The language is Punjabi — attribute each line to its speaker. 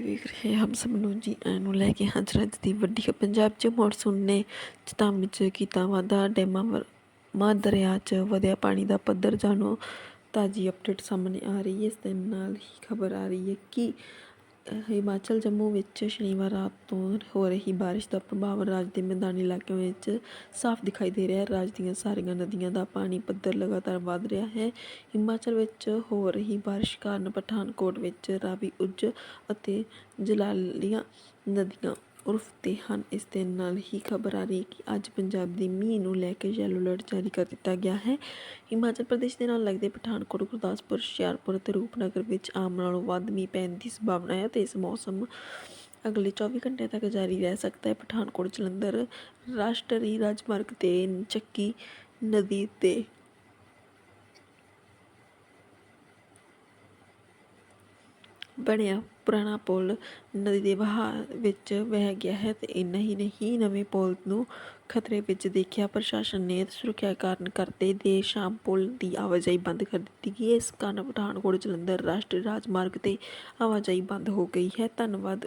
Speaker 1: ਵੇਖ ਰਹੇ ਹਮ ਸਭ ਨੂੰ ਜੀ ਆਇਆਂ ਨੂੰ ਲੈ ਕੇ ਹਾਜ਼ਰ ਅੱਜ ਦੀ ਵੱਡੀ ਖਬਰ। ਪੰਜਾਬ 'ਚ ਮੌਨਸੂਨ ਨੇ ਚੇਤਾਵਨੀ 'ਚ ਕੀਤਾ ਵਾਧਾ, ਡੈਮਾਂ ਵਰ ਦਰਿਆ 'ਚ ਵਧਿਆ ਪਾਣੀ ਦਾ ਪੱਧਰ। ਜਾਣੋ ਤਾਜੀ ਅਪਡੇਟ ਸਾਹਮਣੇ ਆ ਰਹੀ ਹੈ, ਇਸ ਦੇ ਨਾਲ ਹੀ ਖਬਰ ਆ ਰਹੀ ਹੈ ਕਿ ਹਿਮਾਚਲ ਜੰਮੂ ਵਿੱਚ ਸ਼ਨੀਵਾਰ ਰਾਤ ਤੋਂ ਹੋ ਰਹੀ ਬਾਰਿਸ਼ ਦਾ ਪ੍ਰਭਾਵ ਰਾਜ ਦੇ ਮੈਦਾਨੀ ਇਲਾਕਿਆਂ ਵਿੱਚ ਸਾਫ਼ ਦਿਖਾਈ ਦੇ ਰਿਹਾ ਹੈ। ਰਾਜ ਦੀਆਂ ਸਾਰੀਆਂ ਨਦੀਆਂ ਦਾ ਪਾਣੀ ਪੱਧਰ ਲਗਾਤਾਰ ਵਧ ਰਿਹਾ ਹੈ। ਹਿਮਾਚਲ ਵਿੱਚ ਹੋ ਰਹੀ ਬਾਰਿਸ਼ ਕਾਰਨ ਪਠਾਨਕੋਟ ਵਿੱਚ ਰਾਵੀ ਉੱਜ ਅਤੇ ਜਲਾਲੀਆਂ ਨਦੀਆਂ ਉਰਫ ਤੇ ਹਨ। ਇਸ ਦੇ ਨਾਲ ਹੀ ਖਬਰ ਆ ਰਹੀ ਹੈ ਕਿ ਅੱਜ ਪੰਜਾਬ ਦੀ ਮੀਂਹ ਨੂੰ ਲੈ ਕੇ ਯੈਲੋ ਅਲਰਟ ਜਾਰੀ ਕਰ ਦਿੱਤਾ ਗਿਆ ਹੈ। ਹਿਮਾਚਲ ਪ੍ਰਦੇਸ਼ ਦੇ ਨਾਲ ਲੱਗਦੇ ਪਠਾਨਕੋਟ, ਗੁਰਦਾਸਪੁਰ, ਹੁਸ਼ਿਆਰਪੁਰ ਅਤੇ ਰੂਪਨਗਰ ਵਿੱਚ ਆਮ ਨਾਲੋਂ ਵੱਧ ਮੀਂਹ ਪੈਣ ਦੀ ਸੰਭਾਵਨਾ ਹੈ ਤੇ ਇਸ ਮੌਸਮ ਅਗਲੇ 24 ਘੰਟਿਆਂ ਤੱਕ ਜਾਰੀ ਰਹਿ ਸਕਦਾ ਹੈ। ਪਠਾਨਕੋਟ, ਜਲੰਧਰ, ਰਾਸ਼ਟਰੀ ਰਾਜਮਾਰਗ ਤੇ ਚੱਕੀ ਨਦੀ ਤੇ ਬਣਿਆ ਪੁਰਾਣਾ ਪੁਲ ਨਦੀ ਦੇ ਵਹਾਅ ਵਿੱਚ ਵਹਿ ਗਿਆ ਹੈ ਤੇ ਇੰਨਾ ਹੀ ਨਹੀਂ ਨਵੇਂ ਪੁਲ ਨੂੰ ਖਤਰੇ ਵਿੱਚ ਦੇਖਿਆ, ਪ੍ਰਸ਼ਾਸਨ ਨੇ ਸੁਰੱਖਿਆ ਕਾਰਨ ਕਰਦੇ ਦੇ ਸ਼ਾਮ ਪੁਲ ਦੀ ਆਵਾਜਾਈ ਬੰਦ ਕਰ ਦਿੱਤੀ ਗਈ। ਹੈ ਇਸ ਕਾਰਨ ਪਠਾਨਕੋਟ ਜਲੰਧਰ ਰਾਸ਼ਟਰੀ ਰਾਜਮਾਰਗ ਤੇ ਆਵਾਜਾਈ ਬੰਦ ਹੋ ਗਈ ਹੈ। ਧੰਨਵਾਦ